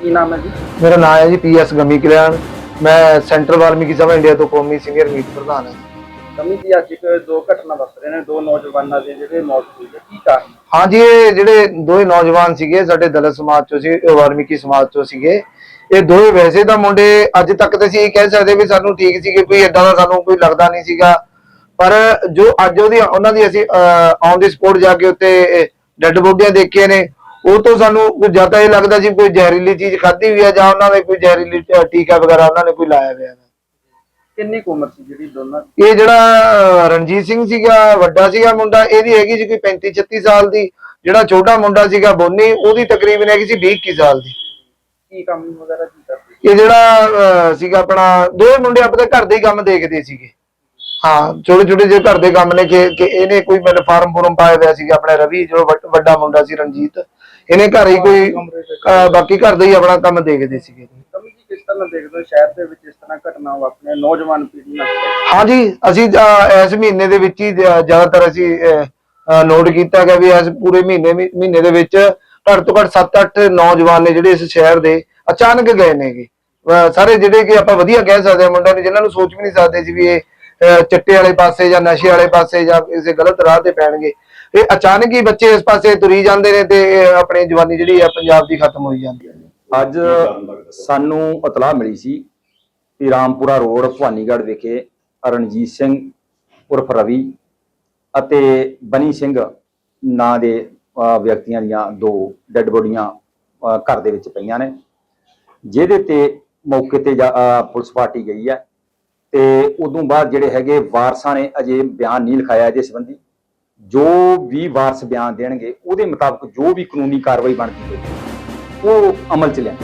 ਕੀ ਨਾਮ ਹੈ ਜੀ? ਮੇਰਾ ਨਾਮ ਹੈ ਜੀ ਪੀਐਸ ਗਮੀ ਕਲਿਆਣ। ਮੈਂ ਸੈਂਟਰਲ ਵਾਲਮੀਕੀ ਸਭਾ ਇੰਡੀਆ ਤੋਂ ਕੌਮੀ ਸੀਨੀਅਰ ਮੀਤ ਪ੍ਰਧਾਨ ਹਾਂ ਕਮੀ ਜੀ ਅੱਜ ਇੱਕ ਦੋ ਘਟਨਾ ਵਾਪਰ ਰਹੇ ਨੇ ਦੋ ਨੌਜਵਾਨਾਂ ਦੇ ਜਿਹੜੇ ਮੌਤ ਹੋਈ ਹੈ। ਕੀ ਕਾਰਨ? ਹਾਂਜੀ ਇਹ ਜਿਹੜੇ ਦੋਵੇਂ ਨੌਜਵਾਨ ਸੀਗੇ, ਸਾਡੇ ਦਲਿਤ ਸਮਾਜ ਚੋਂ ਸੀ ਵਾਲਮੀਕੀ ਸਮਾਜ ਚੋਂ ਸੀਗੇ। ਇਹ ਦੋਵੇਂ ਵੈਸੇ ਤਾਂ ਮੁੰਡੇ ਅੱਜ ਤੱਕ ਤੇ ਅਸੀਂ ਇਹ ਕਹਿ ਸਕਦੇ ਵੀ ਸਾਨੂੰ ਠੀਕ ਸੀਗੇ, ਕੋਈ ਏਦਾਂ ਦਾ ਸਾਨੂੰ ਕੋਈ ਲੱਗਦਾ ਨਹੀਂ ਸੀਗਾ। ਪਰ ਜੋ ਅੱਜ ਉਹਦੀ, ਉਹਨਾਂ ਦੀ ਅਸੀਂ ਔਨ ਦੀ ਸਪੋਰਟ ਜਾ ਕੇ ਉੱਤੇ ਡੈੱਡ ਬੋਡੀਆਂ ਦੇਖੀਆਂ ਨੇ, ਉਹ ਤੋਂ ਸਾਨੂੰ ਜ਼ਿਆਦਾ ਇਹ ਲੱਗਦਾ ਸੀ ਕੋਈ ਜ਼ਹਿਰੀਲੀ ਚੀਜ਼ ਖਾਧੀ ਹੋਈ ਹੈ ਜਾਂ ਉਹਨਾਂ ਨੇ ਕੋਈ ਜ਼ਹਿਰੀਲੀ ਟੀਕਾ ਵਗੈਰਾ ਉਹਨਾਂ ਨੇ ਕੋਈ ਲਾਇਆ ਹੋਇਆ। ਕਿੰਨੀ ਕੁ ਉਮਰ ਸੀ ਜਿਹੜੀ ਦੋਨਾਂ ਦੀ? ਇਹ ਜਿਹੜਾ ਰਣਜੀਤ ਸਿੰਘ ਸੀਗਾ ਵੱਡਾ ਸੀਗਾ ਮੁੰਡਾ ਇਹਦੀ ਹੈਗੀ ਸੀ ਕੋਈ 35 36 ਸਾਲ ਦੀ। ਜਿਹੜਾ ਛੋਟਾ ਮੁੰਡਾ ਸੀਗਾ ਬੋਨੀ ਉਹਦੀ ਤਕਰੀਬਨ ਹੈਗੀ ਸੀ 20 21 ਸਾਲ ਦੀ। ਕੀ ਕੰਮ ਵਗੈਰਾ ਕੀ ਕਰਦੇ ਇਹ ਜਿਹੜਾ ਅਹ, ਸੀਗਾ ਆਪਣਾ ਦੋਵੇਂ ਮੁੰਡੇ ਆਪਣੇ ਘਰ ਦੇ ਹੀ ਕੰਮ ਦੇਖਦੇ ਸੀਗੇ। ਹਾਂ ਛੋਟੇ ਛੋਟੇ ਜਿਹੇ ਘਰ ਦੇ ਕੰਮ ਨੇ ਕਿ ਕਿ ਇਹਨੇ ਕੋਈ ਮੈਨੂੰ ਫਾਰਮ ਫੋਰਮ ਪਾਇਆ ਹੋਇਆ ਸੀਗਾ ਆਪਣਾ ਰਵੀ ਜੋ ਵੱਡ- ਵੱਡਾ ਮੁੰਡਾ ਸੀ ਰਣਜੀਤ। ਇਹਨੇ ਘਰ ਹੀ ਕੋਈ ਅਹ, ਬਾਕੀ ਘਰ ਦਾ ਹੀ ਆਪਣਾ ਕੰਮ ਦੇਖਦੇ ਸੀਗੇ। ਕਮੀ ਦੇਖਦੇ ਹੋ ਸ਼ਹਿਰ ਦੇ ਵਿੱਚ ਇਸ ਤਰ੍ਹਾਂ ਘਟਨਾ ਵਾਪਰੀਆਂ ਨੌਜਵਾਨ ਪੀੜ੍ਹੀ ਨਾਲ। ਹਾਂਜੀ ਅਸੀਂ ਅਹ, ਇਸ ਮਹੀਨੇ ਦੇ ਵਿੱਚ ਹੀ ਜ- ਜ਼ਿਆਦਾਤਰ ਅਸੀਂ ਨੋਟ ਕੀਤਾ ਗਿਆ ਵੀ ਇਸ ਪੂਰੇ ਮਹੀਨੇ ਮਹੀ- ਮਹੀਨੇ ਦੇ ਵਿੱਚ ਘੱਟ ਤੋਂ ਘੱਟ 7-8 ਨੌਜਵਾਨ ਨੇ ਜਿਹੜੇ ਇਸ ਸ਼ਹਿਰ ਦੇ ਅਚਾਨਕ ਗਏ ਨੇਗੇ। ਅਹ, ਸਾਰੇ ਜਿਹੜੇ ਕਿ ਆਪਾਂ ਵਧੀਆ ਕਹਿ ਸਕਦੇ ਹਾਂ ਮੁੰਡਾ ਨੇ ਜਿਨ੍ਹਾਂ ਨੂੰ ਸੋਚ ਵੀ ਨਹੀਂ ਸਕਦੇ ਸੀ ਵੀ ਇਹ ਅਹ, ਚਿੱਟੇ ਵਾਲੇ ਪਾਸੇ ਜਾਂ ਨਸ਼ੇ ਵਾਲੇ ਪਾਸੇ ਜਾਂ ਕਿਸੇ ਗਲਤ ਰਾਹ ਤੇ ਪੈਣਗੇ। ਇਹ ਅਚਾਨਕ ਹੀ ਬੱਚੇ ਇਸ ਪਾਸੇ ਤੁਰੀ ਜਾਂਦੇ ਨੇ ਤੇ ਇਹ ਆਪਣੀ ਜਵਾਨੀ ਜਿਹੜੀ ਆ ਪੰਜਾਬ ਦੀ ਖਤਮ ਹੋਈ ਜਾਂਦੀ ਹੈ। ਅੱਜ ਸਾਨੂੰ ਇਤਲਾਹ ਮਿਲੀ ਸੀ ਕਿ ਰਾਮਪੁਰਾ ਰੋਡ ਭਵਾਨੀਗੜ੍ਹ ਵਿਖੇ ਰਣਜੀਤ ਸਿੰਘ ਉਰਫ ਰਵੀ ਅਤੇ ਬਨੀ ਸਿੰਘ ਨਾਂ ਦੇ ਵਿਅਕਤੀਆਂ ਦੀਆਂ ਦੋ ਡੈੱਡ ਬੋਡੀਆਂ ਘਰ ਦੇ ਵਿੱਚ ਪਈਆਂ ਨੇ, ਜਿਹਦੇ ਤੇ ਮੌਕੇ ਤੇ ਜਾ- ਪੁਲਿਸ ਪਾਰਟੀ ਗਈ ਹੈ ਤੇ ਉਦੋਂ ਬਾਅਦ ਜਿਹੜੇ ਹੈਗੇ ਵਾਰਸਾਂ ਨੇ ਅਜੇ ਬਿਆਨ ਨਹੀਂ ਲਿਖਾਇਆ ਇਹਦੇ ਸੰਬੰਧੀ। ਜੋ ਵੀ ਵਾਰਸ ਬਿਆਨ ਦੇਣਗੇ ਉਹਦੇ ਮੁਤਾਬਕ ਜੋ ਵੀ ਕਾਨੂੰਨੀ ਕਾਰਵਾਈ ਬਣਦੀ ਹੋਈ ਉਹ ਅਮਲ ਚ ਲਿਆ